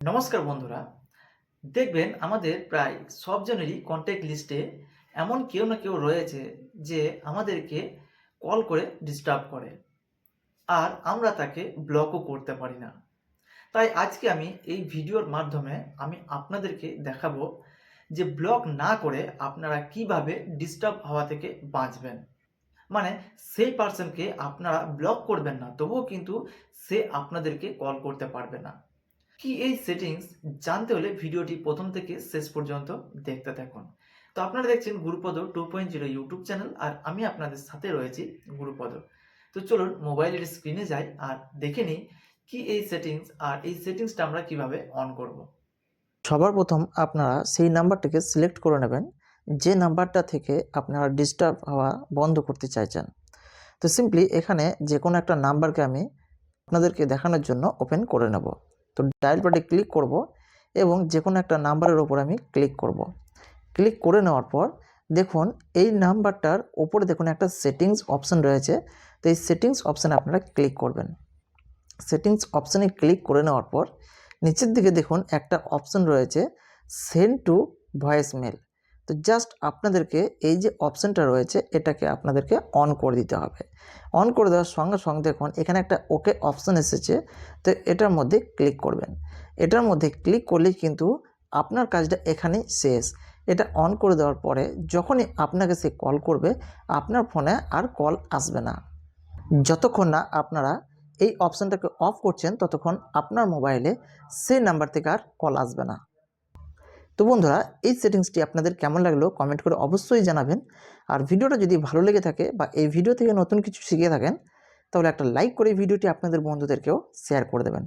নমস্কার বন্ধুরা। দেখবেন আমাদের প্রায় সবজনেরই কন্ট্যাক্ট লিস্টে এমন কেউ না কেউ রয়েছে যে আমাদেরকে কল করে ডিস্টার্ব করে। আর আমরা তাকে ব্লকও করতে পারি না। তাই আজকে আমি এই ভিডিওর মাধ্যমে আমি আপনাদেরকে দেখাবো যে ব্লক না করে আপনারা কীভাবে ডিস্টার্ব হওয়া থেকে বাঁচবেন। মানে সেই পার্সনকে আপনারা ব্লক করবেন না, তবুও কিন্তু সে আপনাদেরকে কল করতে পারবে না। কি এই সেটিংস জানতে হলে ভিডিওটি প্রথম থেকে শেষ পর্যন্ত দেখতে থাকুন। তো আপনারা দেখছেন Gurupada two point zero YouTube channel আর আমি আপনাদের সাথে রয়েছি গুরুপদ। তো চলুন মোবাইলের স্ক্রিনে যাই আর দেখে নিই কি এই সেটিংস আর এই সেটিংসটা আমরা কীভাবে অন করব। সবার প্রথম আপনারা সেই নাম্বারটিকে সিলেক্ট করে নেবেন, যে নাম্বারটা থেকে আপনারা ডিস্টার্ব হওয়া বন্ধ করতে চাইছেন। তো সিম্পলি এখানে যে কোনো একটা নাম্বারকে আমি আপনাদেরকে দেখানোর জন্য ওপেন করে নেব। তো ডায়াল প্যাডে ক্লিক করব এবং যে কোনো একটা নাম্বারের ওপর আমি ক্লিক করব। ক্লিক করে নেওয়ার পর দেখুন এই নাম্বারটার ওপরে দেখুন একটা সেটিংস অপশান রয়েছে। তো এই সেটিংস অপশানে আপনারা ক্লিক করবেন। সেটিংস অপশানে ক্লিক করে নেওয়ার পর নিচের দিকে দেখুন একটা অপশান রয়েছে সেন্ড টু ভয়েস মেল তো জাস্ট আপনাদেরকে এই যে অপশানটা রয়েছে, এটাকে আপনাদেরকে অন করে দিতে হবে। অন করে দেওয়ার সঙ্গে সঙ্গে দেখুন, এখানে একটা ওকে অপশান এসেছে, তো এটার মধ্যে ক্লিক করবেন। এটার মধ্যে ক্লিক করলেই কিন্তু আপনার কাজটা এখানেই শেষ। এটা অন করে দেওয়ার পরে যখনই আপনাকে সে কল করবে, আপনার ফোনে আর কল আসবে না। যতক্ষণ না আপনারা এই অপশানটাকে অফ করছেন, ততক্ষণ আপনার মোবাইলে সেই নাম্বার থেকে আর কল আসবে না। তো বন্ধুরা, এই সেটিংসটি আপনাদের কেমন লাগল কমেন্ট করে অবশ্যই জানাবেন। আর ভিডিওটা যদি ভালো লেগে থাকে বা এই ভিডিও থেকে নতুন কিছু শিখে থাকেন, তাহলে একটা লাইক করে ভিডিওটি আপনাদের বন্ধুদেরকেও শেয়ার করে দেবেন।